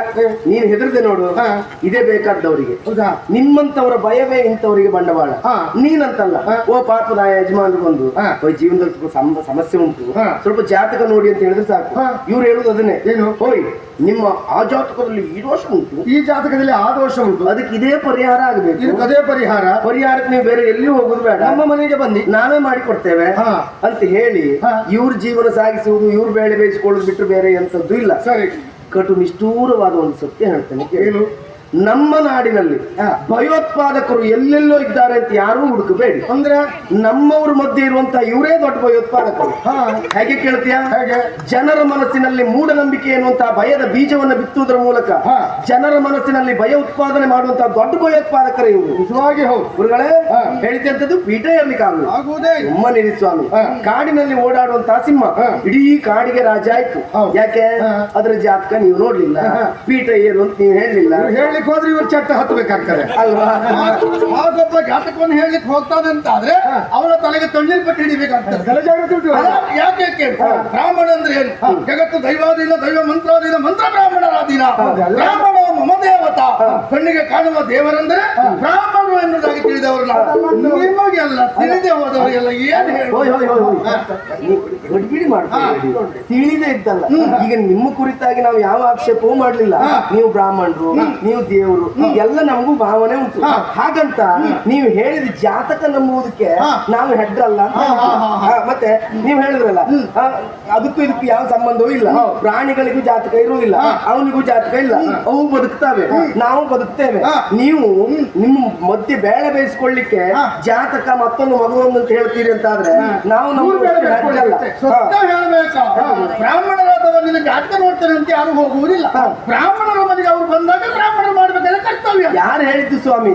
ನೀನ್ ಹೆದರ್ದೆ ನೋಡು ಹಾ. ಇದೇ ಬೇಕಾದವರಿಗೆ ಹೌದಾ ನಿಮ್ಮಂತವರ ಭಯವೇ ಇಂಥವರಿಗೆ ಬಂಡವಾಳ ಹಾ. ನೀನಂತಲ್ಲ ಹಾ. ಓ ಪಾಪದ ಯಜಮಾನ್ ಬಂದು ಹಾ. ಓ ಜೀವನದಲ್ಲಿ ಸ್ವಲ್ಪ ಸಮ- ಸಮಸ್ಯೆ ಉಂಟು ಹಾ. ಸ್ವಲ್ಪ ಜಾತಕ ನೋಡಿ ಅಂತ ಹೇಳಿದ್ರೆ ಸಾಕು ಹಾ. ಇವ್ರು ಹೇಳುದು ಅದನ್ನೇ ಏನು? ಹೋಯ್ ನಿಮ್ಮ ಆ ಜಾತಕದಲ್ಲಿ ಈ ದೋಷ ಉಂಟು ಈ ಜಾತಕದಲ್ಲಿ ಆ ದೋಷ ಉಂಟು ಅದಕ್ಕೆ ಇದೇ ಪರಿಹಾರ ಆಗಬೇಕು ಅದೇ ಪರಿಹಾರ ಪರಿಹಾರಕ್ಕೆ ನೀವು ಬೇರೆ ಎಲ್ಲಿ ಹೋಗುದು ಬೇಡ ನಮ್ಮ ಮನೆಗೆ ಬನ್ನಿ ನಾವೇ ಮಾಡಿ ಕೊಡ್ತೇವೆ ಹಾ. ಅಂತ ಹೇಳಿ ಹಾ. ಇವ್ರ ಜೀವನ ಸಾಗಿಸುವುದು ಇವ್ರ ಬೇಳೆ ಬೇಯಿಸಿಕೊಳ್ಳೋದು ಬಿಟ್ಟು ಬೇರೆ ಎಂತದ್ದು ಇಲ್ಲ. ಸರಿ. ಕಟು ನಿಷ್ಠೂರವಾದ ಒಂದು ಸತ್ಯ ಹೇಳ್ತೇನೆ. ಏನು? ನಮ್ಮ ನಾಡಿನಲ್ಲಿ. ಭಯೋತ್ಪಾದಕರು ಎಲ್ಲೆಲ್ಲೋ ಇದ್ದಾರೆ ಅಂತ ಯಾರೂ ಹುಡುಕಬೇಡಿ ಅಂದ್ರೆ ನಮ್ಮವ್ರ ಮಧ್ಯೆ ಇರುವಂತ ಇವರೇ ದೊಡ್ಡ ಭಯೋತ್ಪಾದಕರು ಹಾ ಹೇಗೆ ಕೇಳ್ತೀಯಾ ಹೇಗೆ ಜನರ ಮನಸ್ಸಿನಲ್ಲಿ ಮೂಢನಂಬಿಕೆ ಎನ್ನುವಂತಹ ಭಯದ ಬೀಜವನ್ನು ಬಿತ್ತುವುದರ ಮೂಲಕ ಹಾ. ಜನರ ಮನಸ್ಸಿನಲ್ಲಿ ಭಯ ಉತ್ಪಾದನೆ ಮಾಡುವಂತಹ ದೊಡ್ಡ ಭಯೋತ್ಪಾದಕರು ಇವರು ನಿಜವಾಗಿ ಹೌದು ಗುರುಗಳೇ. ಹೇಳಿದಂತದ್ದು ಪೀಠ ಇರ್ಲಿಕ್ಕಾಗಲ್ಲ. ಸುಮ್ಮನಿರಿ ಸ್ವಾಮಿ. ಕಾಡಿನಲ್ಲಿ ಓಡಾಡುವಂತಹ ಸಿಂಹ. ಇಡೀ ಕಾಡಿಗೆ ರಾಜ ಆಯ್ತು. ಯಾಕೆ. ಅದರ ಜಾತಕ ನೀವು ನೋಡ್ಲಿಲ್ಲ. ಪೀಠ ಏನು ಅಂತ ನೀವು ಹೇಳಲಿಲ್ಲ ನೀವು ಹೋದ್ರೆ ಇವ್ರು ಚಟ್ಟ ಹತ್ತಬೇಕಾಗ್ತದೆ ಅಲ್ವಾ? ಘಾತಕವನ್ನು ಜಾತಕವನ್ನು ಹೇಳಲಿಕ್ಕೆ ಹೋಗ್ತಾನೆ ಅಂತ ಆದ್ರೆ ಅವನ ತಲೆಗೆ ತಣ್ಣೀರ್ ಪಟ್ಟಿ ಹಿಡಿಬೇಕಾಗ್ತದೆ. ಯಾಕೆ ಬ್ರಾಹ್ಮಣ ಅಂದ್ರೆ ಏನು? ಜಗತ್ತು ದೈವಾಧೀನ ದೈವ ಮಂತ್ರಾಧೀನ ಮಂತ್ರ ಬ್ರಾಹ್ಮಣರಾಧೀನ. ಬ್ರಾಹ್ಮಣ ಮಮದೇವತ ಕಣ್ಣಿಗೆ ಕಾಣುವ ದೇವರಂದ್ರೆ ಬ್ರಾಹ್ಮಣರು ಎನ್ನುವುದಾಗಿ ತಿಳಿದವರು ನಾವು? ತಿಳಿದೇ ಹೋದವರಿಗೆಲ್ಲ ಏನು ನೀವು ಗಡಿಬಿಡಿ ತಿಳಿದೇ ಇದ್ದಲ್ಲ. ಈಗ ನಿಮ್ಮ ಕುರಿತಾಗಿ ನಾವು ಯಾವ ಆಕ್ಷೇಪವೂ ಮಾಡ್ಲಿಲ್ಲ. ನೀವು ಬ್ರಾಹ್ಮಣರು ನೀವು ದೇವರು ಎಲ್ಲ ನಮಗೂ ಭಾವನೆ ಉಂಟು. ಹಾಗಂತ ನೀವು ಹೇಳಿದ ಜಾತಕ ನಂಬುವುದಕ್ಕೆ ನಾವು ಹೆಡ್ರಲ್ಲ ಮತ್ತೆ ನೀವು ಹೇಳಿದ್ರಲ್ಲ ಅದಕ್ಕೂ ಇದಕ್ಕೂ ಯಾವ ಸಂಬಂಧವೂ ಇಲ್ಲ. ಪ್ರಾಣಿಗಳಿಗೂ ಜಾತಕ ಇರುವುದಿಲ್ಲ. ಅವನಿಗೂ ಜಾತಕ ಇಲ್ಲ. ಅವು ಬದುಕ್ತಾವೆ. ನಾವು ಬದುಕ್ತೇವೆ. ನೀವು ನಿಮ್ಮ ಮಧ್ಯೆ ಬೇಳೆ ಬೇಯಿಸ್ಕೊಳ್ಳಿಕ್ಕೆ ಜಾತಕ ಮತ್ತೊಂದು ಮಗುವೊಂದು ಅಂತ ಹೇಳ್ತೀರಿ ಅಂತ ಆದ್ರೆ ನಾವು ನಮ್ಮ ಬ್ರಾಹ್ಮಣರಾದವರು ನಿನ್ನ ಜಾತಕ ನೋಡ್ತಾರೆ ಅಂತ ಯಾರು ಹೋಗುವುದಿಲ್ಲ. ಬ್ರಾಹ್ಮಣರ ಮನೆಗೆ ಅವ್ರು ಬಂದಾಗ ಬ್ರಾಹ್ಮಣರು ಮಾಡ್ಬೇಕಾದ್ರೆ ಕರ್ತವ್ಯ. ಯಾರು ಹೇಳಿದ್ದು ಸ್ವಾಮಿ?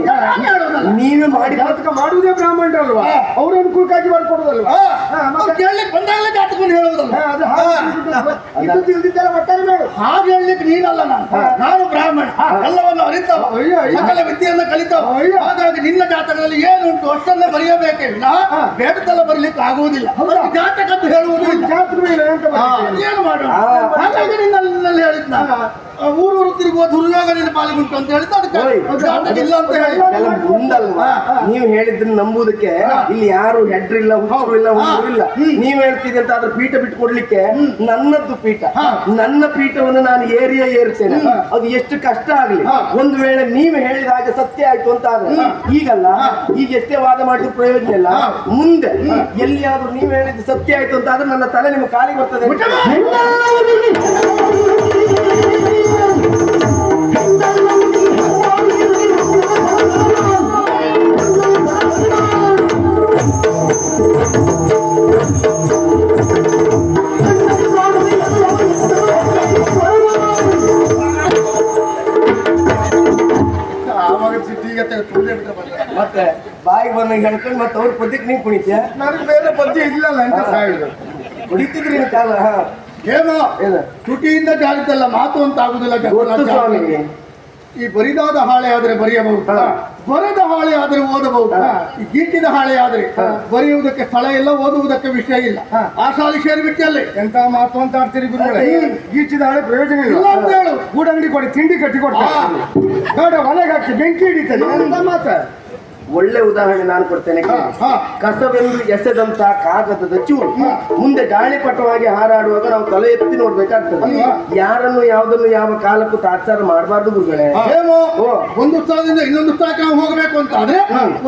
ನೀವೇ ಮಾಡಿ ಜಾತಕ ಮಾಡುವುದೇ ಬ್ರಾಹ್ಮಣರಲ್ವಾ ಅವ್ರ ಅನುಕೂಲಕ್ಕಾಗಿ ಮಾಡ್ಕೊಡೋದಲ್ವಾ? ಅವ್ರು ಕೇಳಲಿಕ್ಕೆ ಬಂದಾಗಲೇ ಜಾತಕವನ್ನು ಹೇಳುವುದಲ್ಲ ಹಾಗೆ ಒಟ್ಟಾರೆ ಹೇಳಲಿಕ್ಕೆ ನೀನಲ್ಲ ನಾನು. ನಾನು ಬ್ರಾಹ್ಮಣ. ಎಲ್ಲವನ್ನು ಅರಿತವ. ಸಕಲ ವಿದ್ಯೆಯನ್ನು ಕಲಿತವ. ಹಾಗಾಗಿ ನಿನ್ನ ಜಾತಕದಲ್ಲಿ ಏನುಂಟು ಅಷ್ಟನ್ನೇ ಬರೆಯಬೇಕೇ ವಿನ ಬೇಡದಲ್ಲ ಬರಲಿಕ್ಕೆ ಆಗುವುದಿಲ್ಲ. ಜಾತಕ ಅಂತ ಹೇಳುವುದು ಜಾತ್ರೆ ಏನು ಮಾಡೋಣ. ಹಾಗಾಗಿ ನಿನ್ನಲ್ಲಿ ನಿನ್ನಲ್ಲಿ ಹೇಳಿದ್ ನಾನು. ಆ, ಊರೂರು ತಿರುಗುವ ದುರ್ಯೋಗ ಪಾಲ್ಗೊಂಡು ಅಂತ ಅದಕ್ಕೆ. ಜಾತಕ ಇಲ್ಲ ಅಂತ ಹೇಳಿ. ಮುಂದಲ್ವಾ ನೀವು ಹೇಳಿದ್ರೆ ನಂಬುದಕ್ಕೆ ಇಲ್ಲಿ ಯಾರು ಹೆಡ್ರು ಇಲ್ಲ ಹುಡುಗರು ಇಲ್ಲ ಹುಡುಗರು ಇಲ್ಲ. ನೀವ್ ಹೇಳ್ತೀರಿ ಅಂತ ಅದ್ರ ಪೀಠ ಬಿಟ್ಟು ಕೊಡ್ಲಿಕ್ಕೆ ನನ್ನದ್ದು ಪೀಠ. ನನ್ನ ಪೀಠವನ್ನು ನಾನು ಏರಿಯಾ ಏರ್ತೇನೆ ಅದು ಎಷ್ಟು ಕಷ್ಟ ಆಗ್ಲಿ. ಒಂದು ವೇಳೆ ನೀವು ಹೇಳಿದ ಹಾಗೆ ಸತ್ಯ ಆಯ್ತು ಅಂತ ಆದ್ರೆ ಈಗಲ್ಲ ಈಗ ಎಷ್ಟೇ ವಾದ ಮಾಡಿದ್ರು ಪ್ರಯೋಜನ ಇಲ್ಲ. ಮುಂದೆ ಎಲ್ಲಿಯಾದ್ರೂ ನೀವು ಹೇಳಿದ್ದು ಸತ್ಯ ಆಯ್ತು ಅಂತ ಆದ್ರೆ ನನ್ನ ತಲೆ ನಿಮ್ಮ ಕಾಲಿಗೆ ಬರ್ತದೆ. ಮತ್ತೆ ಬಾಯಿಗೆ ಬಂದಂಗೆ ಹೇಳ್ಕೊಂಡು ಮತ್ತೆ ಅವ್ರ ಪದ್ಯಕ್ಕೆ ನೀವು ಕುಣಿತೀಯ? ನನಗೆ ಬೇರೆ ಪದ್ಯ ಇಲ್ಲಲ್ಲ ಅಂತ ಸಾಯುದು. ಕುಡಿತಿದ್ರಿ ಕಾಲ ಹಾ. ಏನೋ? ಏನು? ತುಟಿಯಿಂದ ಜಾರಿತಲ್ಲ ಮಾತು ಅಂತ ಆಗುದಿಲ್ಲ ಸ್ವಾಮಿ ಈ ಬರಿದಾದ ಹಾಳೆ ಆದರೆ ಬರೆಯಬಹುದು. ಬರದ ಹಾಳೆ ಆದರೆ ಓದಬಹುದು. ಈ ಗೀಟಿದ ಹಾಳೆ ಆದರೆ ಬರೆಯುವುದಕ್ಕೆ ಸ್ಥಳ ಇಲ್ಲ ಓದುವುದಕ್ಕೆ ವಿಷಯ ಇಲ್ಲ. ಆ ಶಾಲೆ ಸೇರಿಬಿಟ್ಟಲ್ಲಿ ಎಂತ ಮಾತು ಅಂತ ಆಡ್ತೀರಿ ಗುರುಗಳೇ? ಗೀಚಿದ ಹಾಳೆ ಪ್ರಯೋಜನ ಇಲ್ಲ. ಇಲ್ಲ ಅಂತ ಹೇಳು. ಗೂಡಂಗಡಿ ಕೊಡಿ ತಿಂಡಿ ಕಟ್ಟಿ ಕೊಡ್ತಾರೆ ಬೇಡ ಒಲೆಗೆ ಹಾಕಿ ಬೆಂಕಿ ಹಿಡಿತದೆ. ಅಂತ ಮಾತ ಒಳ್ಳೆ ಉದಾಹರಣೆ ನಾನು ಕೊಡ್ತೇನೆ. ಕಸವೆಂದು ಎಸೆದಂತ ಕಾಗದದ ಚೂರು. ಮುಂದೆ ಗಾಳಿಪಟವಾಗಿ ಹಾರಾಡುವಾಗ ನಾವು ತಲೆ ಎತ್ತಿ ನೋಡ್ಬೇಕಾಗ್ತದೆ. ಯಾರನ್ನು ಯಾವ್ದನ್ನು ಯಾವ ಕಾಲಕ್ಕೂ ತಾತ್ಸಾರ ಮಾಡಬಾರ್ದು ಗುರುಗಳೇ. ಒಂದು ಸ್ಥಳದಿಂದ ಇನ್ನೊಂದು ಸ್ಥಳಕ್ಕೆ ನಾವು ಹೋಗಬೇಕು ಅಂತ ಆದ್ರೆ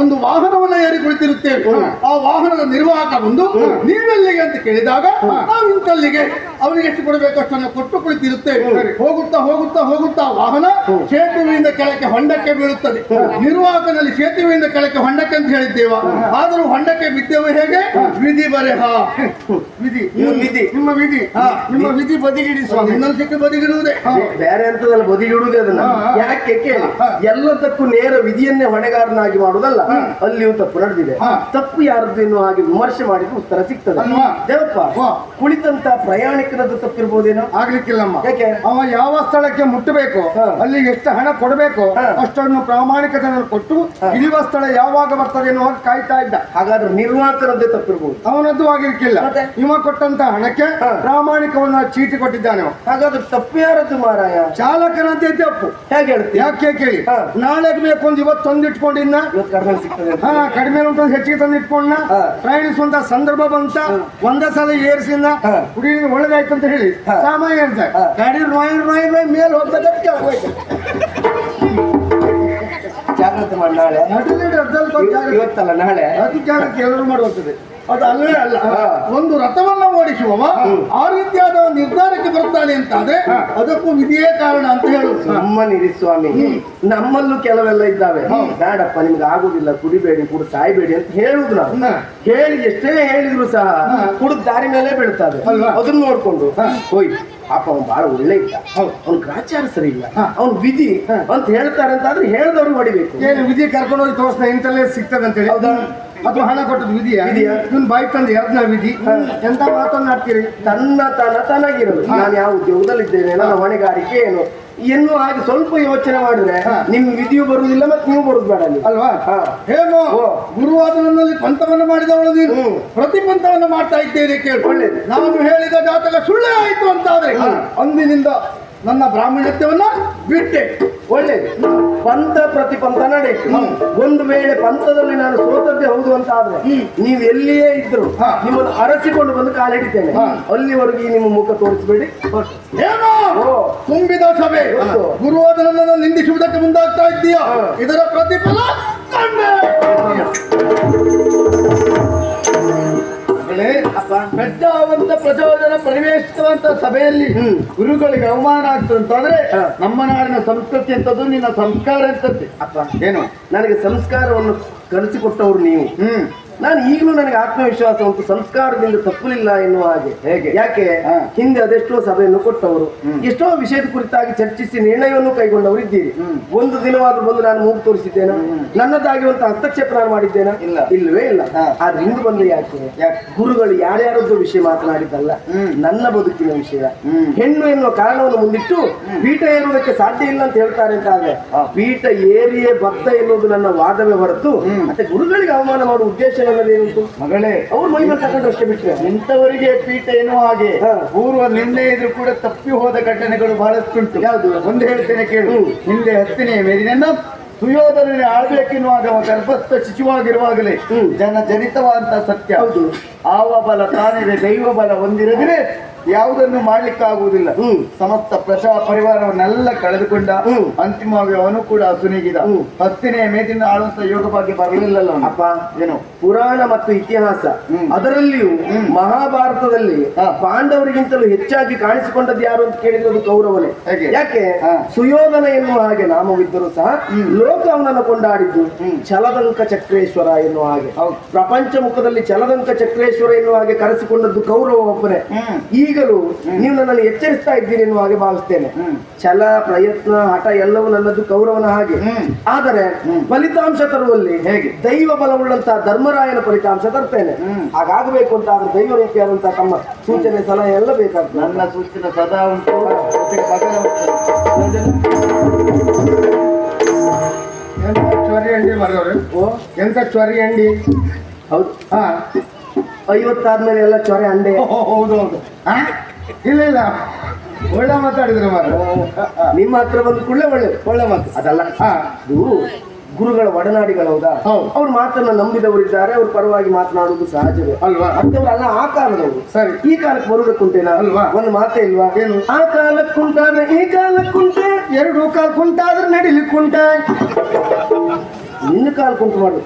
ಒಂದು ವಾಹನವನ್ನ ಏರಿ ಕುಳಿತಿರುತ್ತೇವೆ ಆ ವಾಹನದ ನಿರ್ವಾಹಕ ಬಂದು ನೀವೆಲ್ಲಿಗೆ ಅಂತ ಕೇಳಿದಾಗ ನಾವು ಇಂತಲ್ಲಿಗೆ ಅವನಿಗೆ ಎಷ್ಟು ಕೊಡಬೇಕು ಅಷ್ಟನ್ನು ಕೊಟ್ಟು ಕುಳಿತಿರುತ್ತೇವೆ. ಹೋಗುತ್ತಾ ಹೋಗುತ್ತಾ ಹೋಗುತ್ತಾ ವಾಹನ ಸೇತುವೆಯಿಂದ ಕೆಳಕ್ಕೆ ಹೊಂಡಕ್ಕೆ ಬೀಳುತ್ತದೆ. ನಿರ್ವಾಹಕನಲ್ಲಿ ಸೇತುವೆಯಿಂದ ಕೆಳಕ್ಕೆ ಹೊಂಡಕ್ಕೆ ಅಂತ ಹೇಳಿದ್ದೇವ? ಆದರೂ ಹೊಂಡಕ್ಕೆ ಬಿದ್ದೇವೆ ಹೇಗೆ? ವಿಧಿ ಬರೆಹ. ವಿಧಿ. ವಿಧಿ. ನಿಮ್ಮ ವಿಧಿ. ನಿಮ್ಮ ವಿಧಿ ಬದಿಗಿಡಿ ಸ್ವಾಮಿ. ಇನ್ನೊಂದು ಸಿಕ್ಕ ಬದಿಗಿಡುವುದೇ? ಬೇರೆ ಅಂತದಲ್ಲ ಬದಿಗಿಡುವುದೇ ಅದನ್ನ. ಯಾಕೆ ಕೇಳಿ? ಎಲ್ಲದಕ್ಕೂ ನೇರ ವಿಧಿಯನ್ನೇ ಹೊಣೆಗಾರನಾಗಿ ಮಾಡುವುದಲ್ಲ. ಅಲ್ಲಿಯೂ ತಪ್ಪು ನಡೆದಿದೆ ತಪ್ಪು ಯಾರದ್ದು ಎನ್ನುವ ಹಾಗೆ ವಿಮರ್ಶೆ ಮಾಡಿದ್ರೆ ಉತ್ತರ ಸಿಗ್ತದೆ. ಅಲ್ವಾ? ದೇವಪ್ಪ ಕುಳಿತಂತ ಪ್ರಯಾಣಿಕರದ್ದು ತಪ್ಪಿರ್ಬೋದೇನೋ? ಆಗ್ಲಿಕ್ಕಿಲ್ಲಮ್ಮ. ಯಾಕೆ? ಅವ ಯಾವ ಸ್ಥಳಕ್ಕೆ ಮುಟ್ಟಬೇಕು. ಅಲ್ಲಿ ಎಷ್ಟು ಹಣ ಕೊಡಬೇಕು. ಅಷ್ಟನ್ನು ಪ್ರಾಮಾಣಿಕತೆ ಕೊಟ್ಟು ಇಳಿಯುವ ಸ್ಥಳ ಯಾವಾಗ ಬರ್ತದೆ ಎನ್ನುವ ಕಾಯ್ತಾ ಇದ್ದ ಹಾಗಾದ್ರೆ ನಿರ್ಮಾತರದ್ದೇ ತಪ್ಪಿರ್ಬೋದು ಅವನದ್ದು ಆಗಿರ್ಕಿಲ್ಲ? ಇವ ಕೊಟ್ಟಂತ ಹಣಕ್ಕೆ. ಪ್ರಾಮಾಣಿಕವನ್ನ ಚೀಟಿ ಕೊಟ್ಟಿದ್ದಾನೆ. ಹಾಗಾದ್ರೆ ತಪ್ಪು ಯಾರದ್ದು ಮಾರಾಯ ಚಾಲಕನಂತೆ ತಪ್ಪು ಹೇಗೆ ಹೇಳ್ತೀವಿ ಯಾಕೆ ಕೇಳಿ. ನಾಳೆಗೆ ಬೇಕು ಒಂದು ಇವತ್ತು ತಂದಿಟ್ಕೊಂಡಿದ್ನ ಇವತ್ತು ಕಡಿಮೆ ಸಿಗ್ತದೆ. ಹಾ ಕಡಿಮೆ ಉಂಟು ಹೆಚ್ಚಿಗೆ ತಂದಿಟ್ಕೊಂಡ ಇಟ್ಕೊಂಡ್ನ ಪ್ರಯಾಣಿಸುವಂತ ಸಂದರ್ಭ ಬಂತ ಒಂದೇ ಸಲ ಏರ್ಸಿಂದ ಹಾ. ಕುಡಿ ಒಳ್ಳೇದಾಯ್ತು ಅಂತ ಹೇಳಿ. ಸಾಮಾನ್ಯ ಅಂತ. ಗಾಡಿ ರಾಯ್ ರಾಯ್ ರಾಯ್ ಮೇಲೆ ಹೋಗ್ತದೆ ಕೆಳಗೆ ಹೋಯ್ತು. ಜಾಗ್ರತೆ ಮಾಡಿ ನಾಳೆ. ಇವತ್ತಲ್ಲ ನಾಳೆ? ಅತಿ ಜಾಗ್ರತೆ ಎಲ್ಲರೂ ಮಾಡುವಂಥದ್ದು. ಅದು ಅಲ್ಲೇ ಅಲ್ಲ. ಒಂದು ರಥವನ್ನ ಓಡಿಸುವವ ಆ ರೀತಿಯಾದ ನಿರ್ಧಾರಕ್ಕೆ ಬರ್ತಾನೆ ಅಂತ ಆದ್ರೆ ಅದಕ್ಕೂ ವಿಧಿಯೇ ಕಾರಣ ಅಂತ ಹೇಳುದು. ನಮ್ಮನಿರಿ ಸ್ವಾಮಿ ನಮ್ಮಲ್ಲೂ ಕೆಲವೆಲ್ಲ ಇದ್ದಾವೆ. ಬೇಡಪ್ಪ ನಿಮ್ಗೆ ಆಗುದಿಲ್ಲ ಕುಡಿಬೇಡಿ ಕುಡಿ ಸಾಯ್ಬೇಡಿ ಅಂತ ಹೇಳುದು ನಾವು. ಹೇಳಿ ಎಷ್ಟೇ ಹೇಳಿದ್ರು ಸಹ ಕುಡಿದ ದಾರಿ ಮೇಲೆ ಬೀಳ್ತದೆ ಅದನ್ನ ನೋಡ್ಕೊಂಡು ಹೋಯ್ ಪಾಪ ಅವ್ನು ಬಹಳ ಒಳ್ಳೆ ಇದ್ದ ಅವ್ನ ಗ್ರಾಚಾರ ಸರಿ ಇಲ್ಲ. ಅವ್ನು ವಿಧಿ ಅಂತ ಹೇಳ್ತಾರೆ ಅಂತ ಆದ್ರೆ ಹೇಳ್ದವ್ರಿಗೆ ಹೊಡಿಬೇಕು. ಏನು ವಿಧಿ ಕರ್ಕೊಂಡು ಹೋಗಿ ತೋರಿಸ್ತಾ ಇಂತಲ್ಲೇ ಸಿಗ್ತದೆ ಅಂತ ಹೇಳಿ ಹೌದಾ? ಅಥವಾ ಹಣ ಕೊಟ್ಟದ್ದು ವಿಧಿಯ? ವಿಧಿಯಾ? ಇವನ್ ಬಾಯಿ ತಂದು ಎರಡನ ವಿಧಿ? ಎಂತ ಮಾತನ್ನ ಆಡ್ತೀರಿ ತನ್ನ ತನ ತನಗಿರೋದು. ನಾನು ಯಾವ ಉದ್ಯೋಗದಲ್ಲಿದ್ದೇನೆ ನನ್ನ ಹೊಣೆಗಾರಿಕೆ ಏನು? ಎನ್ನುವ ಹಾಗೆ ಸ್ವಲ್ಪ ಯೋಚನೆ ಮಾಡಿದ್ರೆ ನಿಮ್ ವಿಧಿಯು ಬರುವುದಿಲ್ಲ ಮತ್ತೆ ನೀವು ಬರುದು ಬೇಡ ಅಲ್ಲಿ ಅಲ್ವಾ ಹಾ. ಹೇಮೋ. ಗುರುವಾದ ನನ್ನಲ್ಲಿ ಪಂಥವನ್ನು ಮಾಡಿದವಳು ನೀನು. ಪ್ರತಿ ಪಂಥವನ್ನು ಮಾಡ್ತಾ ಇದ್ದೇನೆ ಕೇಳ್ಕೊಳ್ಳಿ ಒಳ್ಳೆದು. ನಾನು ಹೇಳಿದ ಜಾತಕ ಸುಳ್ಳೇ ಆಯ್ತು ಅಂತಾದ್ರೆ ಅಂದಿನಿಂದ ನನ್ನ ಬ್ರಾಹ್ಮಣ್ಯತ್ವನ್ನ ಬಿಟ್ಟೆ. ಒಳ್ಳೆ ಪಂಥ ಪ್ರತಿ ಪಂಥ ನಡೆಯಿತು ಒಂದು ವೇಳೆ ಪಂಥದಲ್ಲಿ ನಾನು ಸೋತದ್ದೇ ಹೌದು ಅಂತ ಆದ್ರೆ ನೀವು ಎಲ್ಲಿಯೇ ಇದ್ರು ನಿಮ್ಮನ್ನು ಅರಸಿಕೊಂಡು ಬಂದು ಕಾಲಿಡಿದ್ದೇನೆ ಅಲ್ಲಿವರೆಗೆ ನಿಮ್ಮ ಮುಖ ತೋರಿಸಬೇಡಿ. ಏನೋ. ತುಂಬಿದ ಸಭೆ. ಗುರುವಾದನನ್ನು ಗುರುವಾದ ನಿಂದಿಸುವುದಕ್ಕೆ ಮುಂದಾಗ್ತಾ ಇದ್ದೀಯ? ಇದರ ಪ್ರತಿಫಲ ಕಂಡೆ. ಅವಂತ ಪ್ರಚೋದನ ಪ್ರವೇಶಿಸುವಂತ ಸಭೆಯಲ್ಲಿ ಗುರುಗಳಿಗೆ ಅವಮಾನ ಆಗ್ತದಂತಂದ್ರೆ ನಮ್ಮ ನಾಡಿನ ಸಂಸ್ಕೃತಿ ಅಂತದ್ದು ನಿನ್ನ ಸಂಸ್ಕಾರ ಅಂತದ್ದೆ ಅಪ್ಪ ಏನು? ನನಗೆ ಸಂಸ್ಕಾರವನ್ನು ಕಲಿಸಿಕೊಟ್ಟವರು ನೀವು. ಹ್ಮ್. ನಾನು ಈಗಲೂ ನನಗೆ ಆತ್ಮವಿಶ್ವಾಸ ಉಂಟು ಸಂಸ್ಕಾರದಿಂದ ತಪ್ಪಲಿಲ್ಲ ಎನ್ನುವ ಹಾಗೆ. ಹೇಗೆ? ಯಾಕೆ? ಹಿಂದೆ ಅದೆಷ್ಟೋ ಸಭೆಯನ್ನು ಕೊಟ್ಟವರು ಎಷ್ಟೋ ವಿಷಯದ ಕುರಿತಾಗಿ ಚರ್ಚಿಸಿ ನಿರ್ಣಯವನ್ನು ಕೈಗೊಂಡವರು ಇದ್ದೀರಿ. ಒಂದು ದಿನವಾದ್ರೂ ಬಂದು ನಾನು ಮೂಗು ತೋರಿಸಿದ್ದೇನೆ? ನನ್ನದಾಗಿರುವಂತಹ ಹಸ್ತಕ್ಷೇಪ ನಾನು ಮಾಡಿದ್ದೇನೆ? ಇಲ್ಲ. ಇಲ್ಲವೇ ಇಲ್ಲ. ಆದ್ರೆ ಇಂದು ಬಂದು ಯಾಕೆ? ಯಾಕೆ? ಗುರುಗಳು ಯಾರ್ಯಾರದ್ದು ವಿಷಯ ಮಾತನಾಡಿದ್ದಲ್ಲ? ನನ್ನ ಬದುಕಿನ ವಿಷಯ. ಹೆಣ್ಣು ಎನ್ನುವ ಕಾರಣವನ್ನು ಮುಂದಿಟ್ಟು ಪೀಠ ಏರುವುದಕ್ಕೆ ಸಾಧ್ಯ ಇಲ್ಲ ಅಂತ ಹೇಳ್ತಾರೆ ಅಂತ ಆದ್ರೆ ಪೀಠ ಏರಿಯೇ ಭಕ್ತ ಎನ್ನುವುದು ನನ್ನ ವಾದವೇ ಹೊರತು ಮತ್ತೆ ಗುರುಗಳಿಗೆ ಅವಮಾನ ಮಾಡುವ ಉದ್ದೇಶ ನನ್ನದೇನುಂಟು ಮಗಳೇ ಅವ್ರು ತಗೊಂಡು ಅಷ್ಟೇ ಬಿಟ್ಟರೆ ಇಂಥವರಿಗೆ ಪೀಠ ಏನೋ ಹಾಗೆ. ಪೂರ್ವ ನಿನ್ನೆ ಇದ್ರು ಕೂಡ ತಪ್ಪಿ ಹೋದ ಘಟನೆಗಳು ಬಹಳಷ್ಟುಂಟು. ಯಾವುದು? ಒಂದು ಹೇಳ್ತೇನೆ ಕೇಳು. ಹಿಂದೆ ಹತ್ತನೆಯ ಮೇಲಿನ ಸುಯೋಧನನೇ ಆಳ್ಬೇಕೆನ್ನುವಾಗ ಗರ್ಭಸ್ಥ ಶಿಶುವಾಗಿರುವಾಗಲೇ ಜನ ಜನಿತವಾದಂತಹ ಸತ್ಯ. ಹೌದು. ಆವ ಬಲ ತಾನಿದೆ ದೈವ ಬಲ ಹೊಂದಿರದಿರೆ ಯಾವುದನ್ನು ಮಾಡ್ಲಿಕ್ಕಾಗುವುದಿಲ್ಲ. ಸಮಸ್ತ ಪ್ರಜಾ ಪರಿವಾರವನ್ನೆಲ್ಲ ಕಳೆದುಕೊಂಡ. ಅಂತಿಮವಾಗಿ ಅವನು ಕೂಡ ಸುನಿಗಿದ ಹತ್ತನೇ ಮೇದಿನ ಆಳುವಂತ ಯೋಗ ಭಾಗ್ಯ ಬರಲಿಲ್ಲ. ಅಪ್ಪ ಏನು ಪುರಾಣ ಮತ್ತು ಇತಿಹಾಸ. ಅದರಲ್ಲಿಯೂ. ಮಹಾಭಾರತದಲ್ಲಿ. ಪಾಂಡವರಿಗಿಂತಲೂ ಹೆಚ್ಚಾಗಿ ಕಾಣಿಸಿಕೊಂಡದ್ದು ಯಾರು ಅಂತ ಕೇಳಿದ್ರೆ ಅದು ಕೌರವನೇ ಯಾಕೆ. ಸುಯೋಧನ ಎನ್ನುವ ಹಾಗೆ ನಾಮವಿದ್ದರೂ ಸಹ ಲೋಕ ಅವನನ್ನು ಕೊಂಡಾಡಿದ್ದು ಚಲದಂಕ ಚಕ್ರೇಶ್ವರ ಎನ್ನುವ ಹಾಗೆ. ಪ್ರಪಂಚ ಮುಖದಲ್ಲಿ ಚಲದಂಕ ಚಕ್ರೇಶ್ವರ ಎನ್ನುವ ಹಾಗೆ ಕರೆಸಿಕೊಂಡದ್ದು ಕೌರವ ಒಬ್ಬನೇ ಹ್ಮ್. ಈಗಲೂ ನೀವು ನನ್ನನ್ನು ಎಚ್ಚರಿಸ್ತಾ ಇದ್ದೀರಿ ಎನ್ನುವ ಹಾಗೆ ಭಾವಿಸ್ತೇನೆ. ಹ್ಮ್. ಛಲ ಪ್ರಯತ್ನ ಹಠ ಎಲ್ಲವೂ ನನ್ನದು ಕೌರವನ ಹಾಗೆ. ಆದರೆ ಫಲಿತಾಂಶ ತರುವಲ್ಲಿ ಹೇಗೆ? ದೈವ ಬಲವುಳ್ಳಂತಹ ಧರ್ಮರಾಯನ ಫಲಿತಾಂಶ ತರ್ತೇನೆ. ಹ್ಮ್. ಹಾಗಾಗಬೇಕು ಅಂತ ಆದ್ರೆ ದೈವ ರೂಪಿಯಾದಂತಹ ತಮ್ಮ ಸೂಚನೆ ಸಲಹೆ ಎಲ್ಲ ಬೇಕಾಗ್ತದೆ. ನನ್ನ ಸೂಚನೆ ಸದಾ ಉಂಟು. ಎಂತ? ಚೊರಿ ಅಂಡಿ ಓ. ಎಂತ ಚೊರಿ ಅಂಡಿ ಹೌದು. ಹಾ. ಐವತ್ತಾದ್ಮೇಲೆ ಎಲ್ಲ ಚೊರೆ ಅಂದೆ. ಹೌದು ಹೌದು. ಇಲ್ಲ ಇಲ್ಲ. ಒಳ್ಳೆ ಮಾತಾಡಿದ್ರೆ ಮಾರು ನಿಮ್ಮ ಹತ್ರ ಬಂದ ಕೂಡಲೇ ಒಳ್ಳೆ ಒಳ್ಳೆ ಮಾತು. ಅದಲ್ಲ ಇದು ಗುರುಗಳ ಒಡನಾಡಿಗಳು ಹೌದಾ? ಅವ್ರು ಅವ್ರ ಮಾತನ್ನ ನಂಬಿದವರಿದ್ದಾರೆ ಅವ್ರ ಪರವಾಗಿ ಮಾತನಾಡುವುದು ಸಹಜವೇ. ಅಲ್ವಾ? ಅಂತವ್ರಲ್ಲ ಆ ಕಾಲದವರು. ಸರಿ. ಈ ಕಾಲಕ್ಕೆ ಬರುವುದಕ್ಕುಂಟೇನಾ? ಅಲ್ವಾ? ಒಂದು ಮಾತೇ ಇಲ್ವಾ? ಏನು? ಆ ಕಾಲಕ್ಕುಂಟಾದ್ರೆ ಈ ಕಾಲಕ್ಕುಂಟೆ ಎರಡು ಕಾಲ್ ಕುಂಟಾದ್ರೆ ನಡಿಲಿಕ್ಕೆ ಕುಂಟ ನಿನ್ನ ಕಾಲ ಕುಂಟು ಮಾಡು.